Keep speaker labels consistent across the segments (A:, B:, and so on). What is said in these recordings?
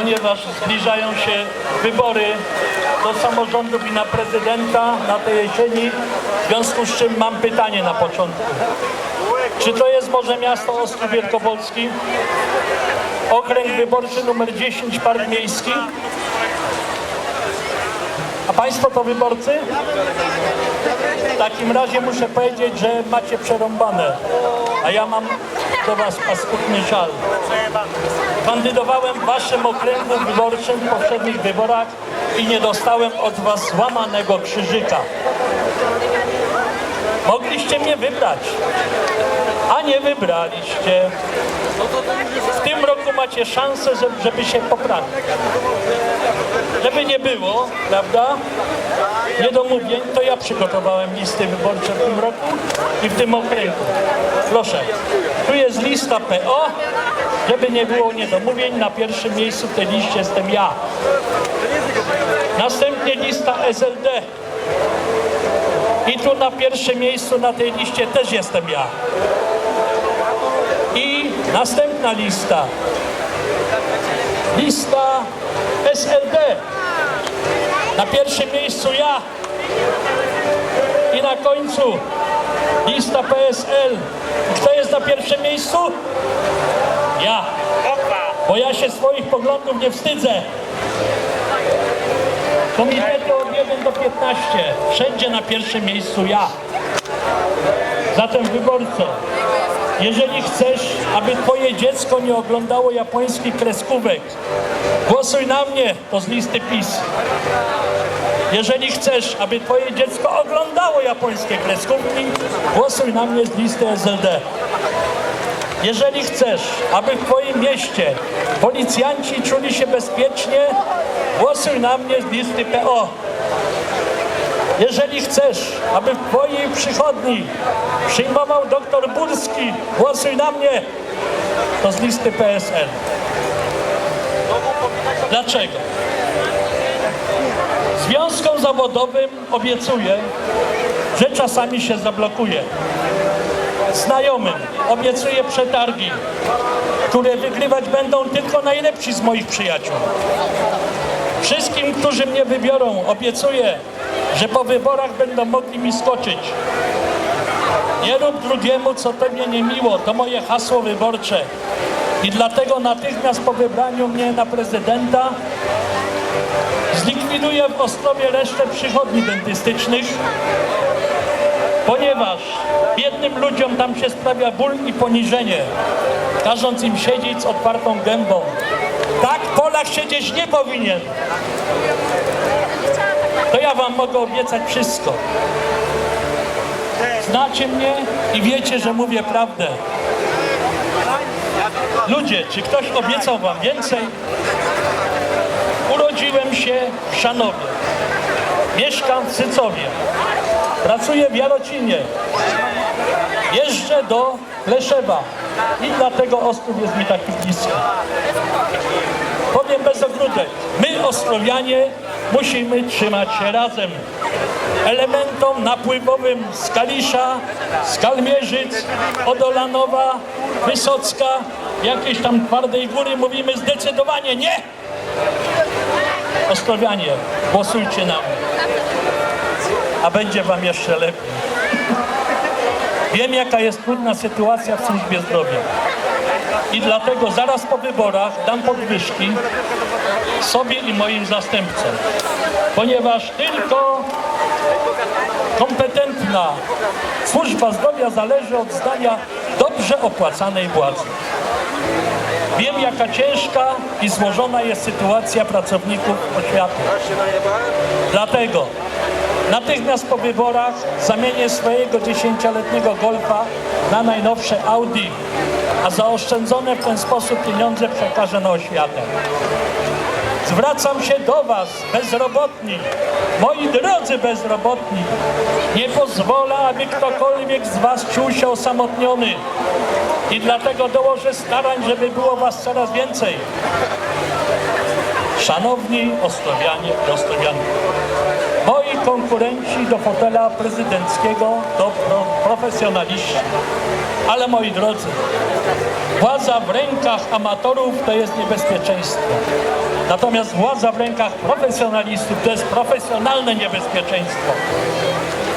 A: ponieważ zbliżają się wybory do samorządów i na prezydenta na tej jesieni. W związku z czym mam pytanie na początku. Czy to jest może miasto Ostrów Wielkopolski? Okręg wyborczy numer 10 Park Miejski? A Państwo to wyborcy? W takim razie muszę powiedzieć, że macie przerąbane. A ja mam do Was paskudny żal. Kandydowałem w Waszym okręgu wyborczym w poprzednich wyborach i nie dostałem od Was złamanego krzyżyka. Mogliście mnie wybrać, a nie wybraliście. W tym roku macie szansę, żeby- się poprawić. Żeby nie było, prawda, niedomówień, to ja przygotowałem listy wyborcze w tym roku i w tym okręgu. Proszę, tu jest lista PO, żeby nie było niedomówień, na pierwszym miejscu w tej liście jestem ja. Następnie lista SLD. I tu na pierwszym miejscu na tej liście też jestem ja. I następna lista. Lista SLD. Na pierwszym miejscu ja. I na końcu lista PSL. Kto jest na pierwszym miejscu? Ja. Bo ja się swoich poglądów nie wstydzę. Komitety od 1 do 15. Wszędzie na pierwszym miejscu ja. Zatem wyborco, jeżeli chcesz, aby twoje dziecko nie oglądało japońskich kreskówek, głosuj na mnie, to z listy PiS. Jeżeli chcesz, aby twoje dziecko oglądało japońskie kreskówki, głosuj na mnie z listy SLD. Jeżeli chcesz, aby w Twoim mieście policjanci czuli się bezpiecznie, głosuj na mnie z listy PO. Jeżeli chcesz, aby w Twojej przychodni przyjmował doktor Burski, głosuj na mnie, to z listy PSL. Dlaczego? Związkom zawodowym obiecuję, że czasami się zablokuje znajomym obiecuję przetargi, które wygrywać będą tylko najlepsi z moich przyjaciół. Wszystkim, którzy mnie wybiorą, obiecuję, że po wyborach będą mogli mi skoczyć. Nie rób drugiemu, co tobie niemiło, to moje hasło wyborcze. I dlatego natychmiast po wybraniu mnie na prezydenta zlikwiduję w Ostrowie resztę przychodni dentystycznych, ponieważ biednym ludziom tam się sprawia ból i poniżenie, każąc im siedzieć z otwartą gębą. Tak Polak siedzieć nie powinien. To ja wam mogę obiecać wszystko. Znacie mnie i wiecie, że mówię prawdę. Ludzie, czy ktoś obiecał wam więcej? Urodziłem się w Szanowie. Mieszkam w Cycowie. Pracuję w Jarocinie. Jeżdżę do Leszewa i dlatego Ostrów jest mi taki bliski. Powiem bez ogródek. My, Ostrowianie, musimy trzymać się razem. Elementom napływowym z Kalisza, z Kalmierzyc, Odolanowa, Wysocka, jakiejś tam twardej góry mówimy zdecydowanie nie! Ostrowianie, głosujcie na mnie a będzie wam jeszcze lepiej. Wiem, jaka jest trudna sytuacja w służbie zdrowia. I dlatego zaraz po wyborach dam podwyżki sobie i moim zastępcom. Ponieważ tylko kompetentna służba zdrowia zależy od zdania dobrze opłacanej władzy. Wiem, jaka ciężka i złożona jest sytuacja pracowników oświaty. Dlatego natychmiast po wyborach zamienię swojego dziesięcioletniego Golfa na najnowsze Audi, a zaoszczędzone w ten sposób pieniądze przekażę na oświatę. Zwracam się do Was, bezrobotni, moi drodzy bezrobotni. Nie pozwolę, aby ktokolwiek z Was czuł się osamotniony. I dlatego dołożę starań, żeby było Was coraz więcej. Szanowni Ostrowianie i Ostrowianki, moi konkurenci do fotela prezydenckiego to pro, profesjonaliści. Ale moi drodzy, władza w rękach amatorów to jest niebezpieczeństwo. Natomiast władza w rękach profesjonalistów to jest profesjonalne niebezpieczeństwo.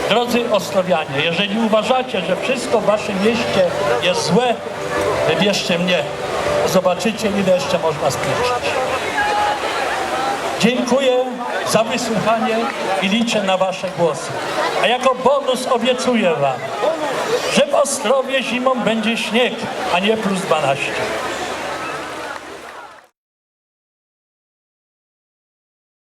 A: Drodzy Ostrowianie, jeżeli uważacie, że wszystko w waszym mieście jest złe, wybierzcie mnie. Zobaczycie, ile jeszcze można spieprzyć. Dziękuję za wysłuchanie i liczę na wasze głosy. A jako bonus obiecuję wam, że w Ostrowie zimą będzie śnieg, a nie plus 12.